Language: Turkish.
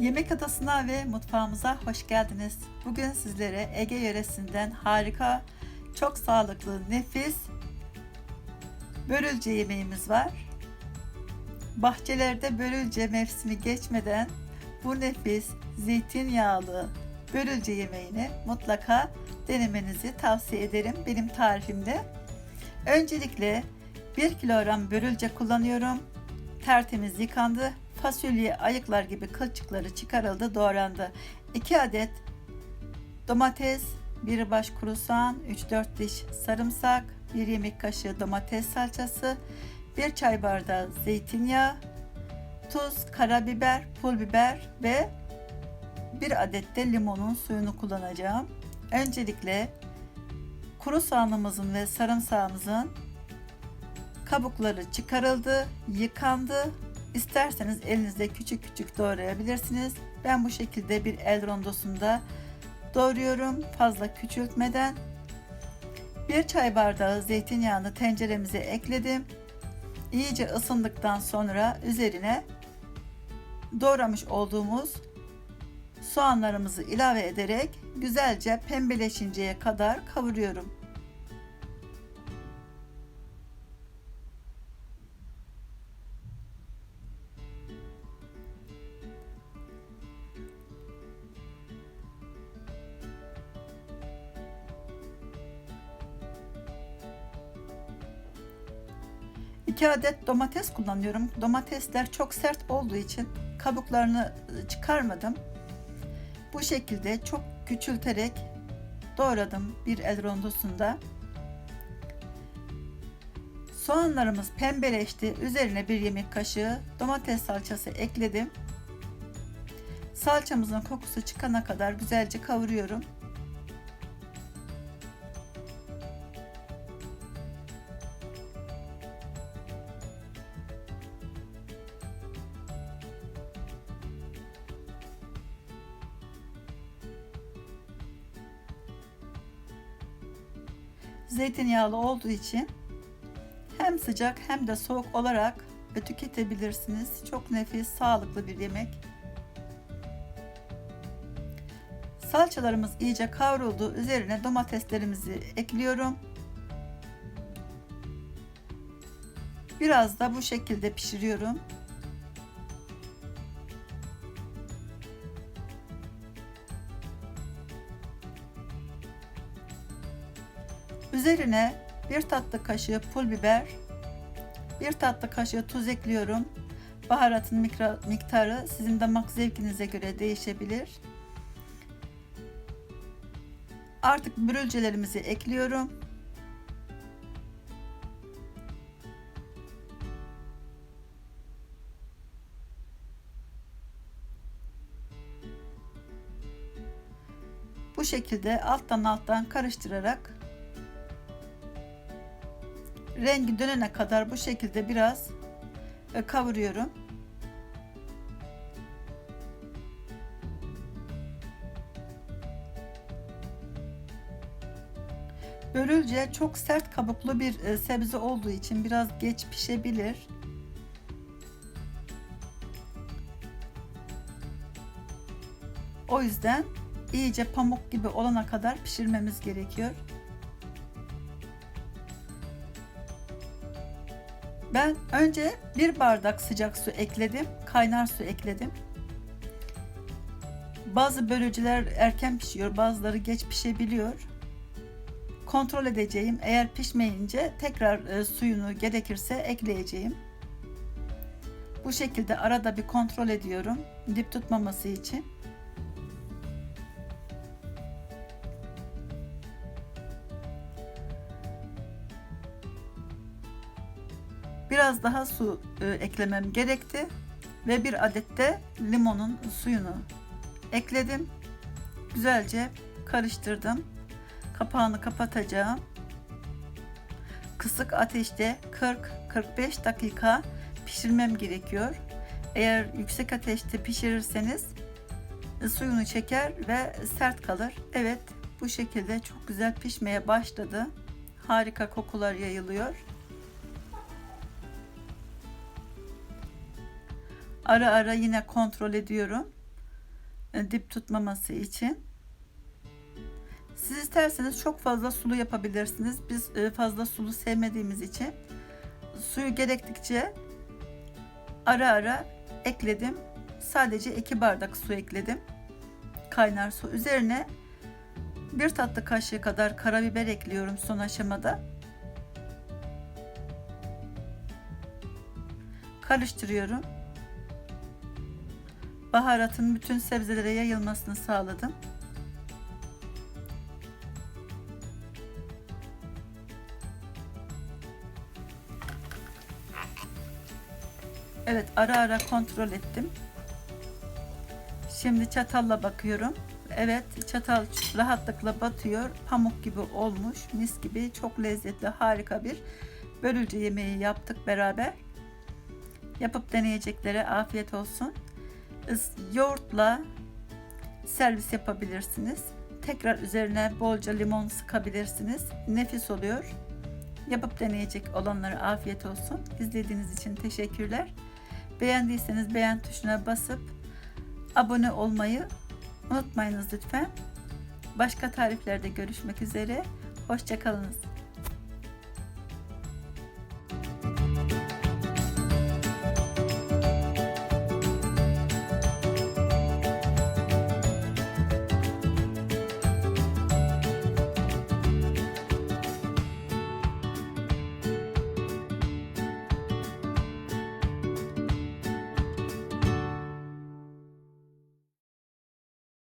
Yemek adasına ve mutfağımıza hoş geldiniz. Bugün sizlere Ege yöresinden harika, çok sağlıklı, nefis börülce yemeğimiz var. Bahçelerde börülce mevsimi geçmeden bu nefis zeytinyağlı börülce yemeğini mutlaka denemenizi tavsiye ederim benim tarifimde. Öncelikle 1 kilogram börülce kullanıyorum. Tertemiz yıkandı. Fasulye ayıklar gibi kılçıkları çıkarıldı, doğrandı. 2 adet domates, bir baş kuru soğan, 3-4 diş sarımsak, 1 yemek kaşığı domates salçası, 1 çay bardağı zeytinyağı, tuz, karabiber, pul biber ve 1 adet de limonun suyunu kullanacağım. Öncelikle kuru soğanımızın ve sarımsağımızın kabukları çıkarıldı, yıkandı. İsterseniz elinizde küçük küçük doğrayabilirsiniz. Ben bu şekilde bir el rondosunda doğruyorum fazla küçültmeden. Bir çay bardağı zeytinyağını tenceremize ekledim. İyice ısındıktan sonra üzerine doğramış olduğumuz soğanlarımızı ilave ederek güzelce pembeleşinceye kadar kavuruyorum. İki adet domates kullanıyorum. Domatesler çok sert olduğu için kabuklarını çıkarmadım. Bu şekilde çok küçülterek doğradım bir el rondosunda. Soğanlarımız pembeleşti. Üzerine bir yemek kaşığı domates salçası ekledim. Salçamızın kokusu çıkana kadar güzelce kavuruyorum. Zeytinyağlı olduğu için hem sıcak hem de soğuk olarak tüketebilirsiniz. Çok nefis, sağlıklı bir yemek. Salçalarımız iyice kavruldu. Üzerine domateslerimizi ekliyorum. Biraz da bu şekilde pişiriyorum. Üzerine bir tatlı kaşığı pul biber, bir tatlı kaşığı tuz ekliyorum. Baharatın miktarı sizin damak zevkinize göre değişebilir. Artık börülcelerimizi ekliyorum. Bu şekilde alttan alttan karıştırarak rengi dönene kadar bu şekilde biraz e, kavuruyorum. Börülce çok sert kabuklu bir e, sebze olduğu için biraz geç pişebilir. O yüzden iyice pamuk gibi olana kadar pişirmemiz gerekiyor. Ben önce bir bardak sıcak su ekledim. Kaynar su ekledim. Bazı bölücüler erken pişiyor, bazıları geç pişebiliyor. Kontrol edeceğim. Eğer pişmeyince tekrar e, suyunu gerekirse ekleyeceğim. Bu şekilde arada bir kontrol ediyorum. Dip tutmaması için. Biraz daha su e, eklemem gerekti ve bir adet de limonun suyunu ekledim. Güzelce karıştırdım. Kapağını kapatacağım. Kısık ateşte 40-45 dakika pişirmem gerekiyor. Eğer yüksek ateşte pişirirseniz suyunu çeker ve sert kalır. Evet bu şekilde çok güzel pişmeye başladı. Harika kokular yayılıyor. Ara ara yine kontrol ediyorum. e, dip tutmaması için. Siz isterseniz çok fazla sulu yapabilirsiniz. Biz e, fazla sulu sevmediğimiz için suyu gerektikçe ara ara ekledim. Sadece 2 bardak su ekledim. Kaynar su. Üzerine bir tatlı kaşığı kadar karabiber ekliyorum son aşamada. Karıştırıyorum. Baharatın bütün sebzelere yayılmasını sağladım. Evet ara ara kontrol ettim. Şimdi çatalla bakıyorum. Evet çatal rahatlıkla batıyor. Pamuk gibi olmuş. Mis gibi çok lezzetli harika bir börülce yemeği yaptık beraber. Yapıp deneyeceklere afiyet olsun. Yoğurtla servis yapabilirsiniz. Tekrar üzerine bolca limon sıkabilirsiniz. Nefis oluyor. Yapıp deneyecek olanlara afiyet olsun. İzlediğiniz için teşekkürler. Beğendiyseniz beğen tuşuna basıp abone olmayı unutmayınız lütfen. Başka tariflerde görüşmek üzere. Hoşçakalınız.